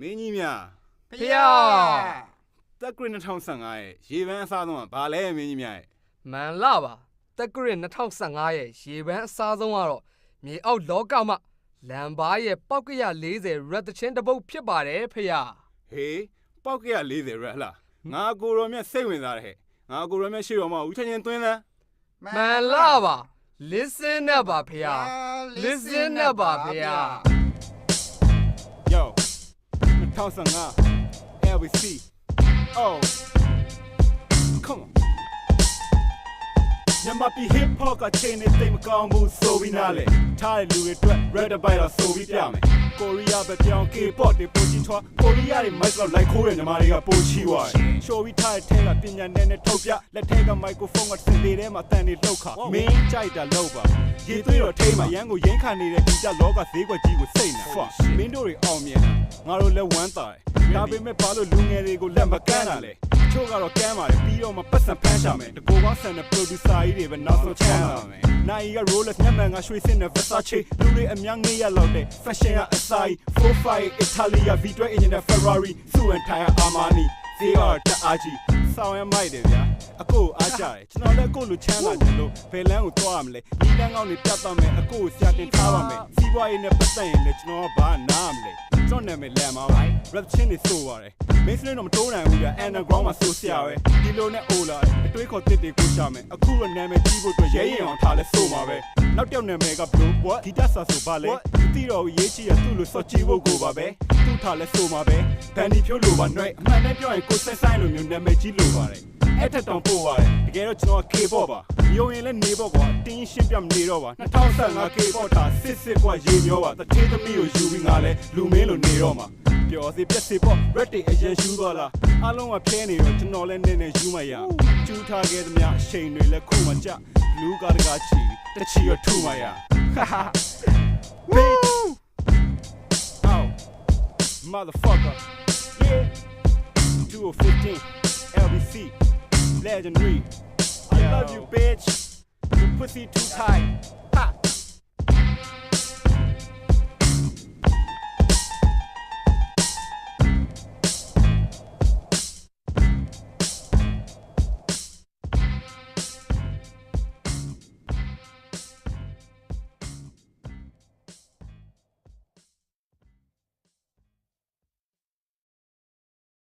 မင်းကြီးများဖျားတက်ကရစ်2015ရဲ့ရေပန်းအစားဆုံးကဘာလဲမင်းကြီးများရဲ့မန်လာပါတက်ကရစ်2015ရဲ့ရေပန်းအစားဆုံးကတော့မြေအောက်လောကမှာလမ်ဘာရဲ့ပောက်ကရ40ရက်တချင်းတစ်ပုတ်ဖြစ်ပါတယ်ဖျားဟေးပောက်ကရ40ရက်ဟလားငါကိုရောမြတ်စိတ်ဝင်စားတယ်ဟဲ့ငါကိုရောမြတ်ရှိတော်မှာဦးချင်းချင်းသွင်းသမ်းမန်လာပါ listen နဲ့ပါဖျား listen နဲ့ပါဖျား Yo 2015 LBC Oh Come on ညမပီ hip hop ကချိန်နေသိမ့်မကောင်းဘူးဆိုပြီးနားလေထားတဲ့လူတွေအတွက် red bite တော့ဆိုပြီးပြမယ် ကိုရီးယားပဲပြောင်း K-pop တွေပိုကြီးထွားကိုရီးယားတွေ mic တော့လိုက်ခိုးရညီမတွေကပိုချီွားတယ်ရှိုးပြီးထားတဲ့ထဲကပညာနဲ့နဲ့ထုတ်ပြလက်ထဲက microphone ကစင်လေးထဲမှာတန်နေလှုပ်ခါမင်းကြိုက်တာလောက်ပါရေသွေးတော့ထိမှာရန်ကိုရင်းခံနေတဲ့ဒီကြလောကဈေးကွက်ကြီးကိုစိတ်နေ fuck မင်းတို့တွေအောင်မြင်တာငါတို့လည်းဝမ်းသာတယ်ဒါပေမဲ့ဘာလို့လူငယ်တွေကိုလက်မကမ်းတာလဲ ချို့ကတော့ကမ်းပါတယ်ပြီးတော့မှပတ်စံဖမ်းရှာမယ်တကူကောင်းဆန်တဲ့ producer ကြီးတွေပဲနောက်ဆုံးချမ်းလာမယ်နိုင်က Rolex ညမှန်ကရွှေစင်တဲ့ Versace လူတွေအများငေးရလောက်တဲ့ fashion ကအစာကြီး45 Italia V12 engine နဲ့ Ferrari စုဝင်ထိုင် Armani ဈေးကတအားကြီးဆောင်းရမိုက်တယ်ဗျာအကိုအားကြတယ်ကျွန်တော်လည်းအကိုလိုချမ်းလာတယ်လို့ဘယ်လန်းကိုသွားရမလဲဒီလန်းကောင်းတွေပြတ်သွားမယ်အကိုကိုဆရာတင်ထားပါမယ်စီးပွားရေးနဲ့ပတ်သက်ရင်လည်းကျွန်တော်ကဘာနားမလဲကျွ န်တော်နာမည်လမ်းပါပါ rap ချင်းတွေဆိုပါတယ် mainstream တော့မတိုးနိုင်ဘူးဗျ underground မှာဆိုဆရာပဲဒီလိုနဲ့အိုလာအတွေးခေါ်တစ်တွေကိုရှာမယ်အခုတော့နာမည်ကြီးဖို့အတွက်ရဲရင်အောင်ထားလဲဆိုမှာပဲနောက်တစ်ယောက်နာမည်က blue what ဒီတက်ဆာဆိုပါလေတီတော်ရေးချီရသူ့လိုစော့ချီဖို့ကိုပါပဲသူ့ထားလဲဆိုမှာပဲဘန်ဒီဖြိုးလိုပါနှွဲ့အမှန်နဲ့ပြောရင်ကိုဆက်ဆိုင်လိုမျိုးနာမည်ကြီးလိုပါတယ်အဲ့ထက်တောင်ပို့ပါတယ်တကယ်တော့ကျွန်တော်က K-pop ပါ ယုံရင်လည်းနေပေါ့ကွာတင်းရှင်းပြမနေတော့ပါ2015 K-pop တာစစ်စစ်ကွာရေမျောပါတထေးသမီးကိုယူပြီးငါလဲလူမင်းလိုနေတော့မှာပျော်စီပြက်စီပေါ့ red တွေအရင်ယူသွားလားအားလုံးကဖျဲနေတော့ကျွန်တော်လည်းနည်းနည်းယူမရကျူးထားခဲ့သမျှအချိန်တွေလည်းခုမှကြလူကားတကားချီတချီရထူမရဟာဟာ bitch oh motherfucker yeah 2015 LBC legendary I love you bitch. You pussy too tight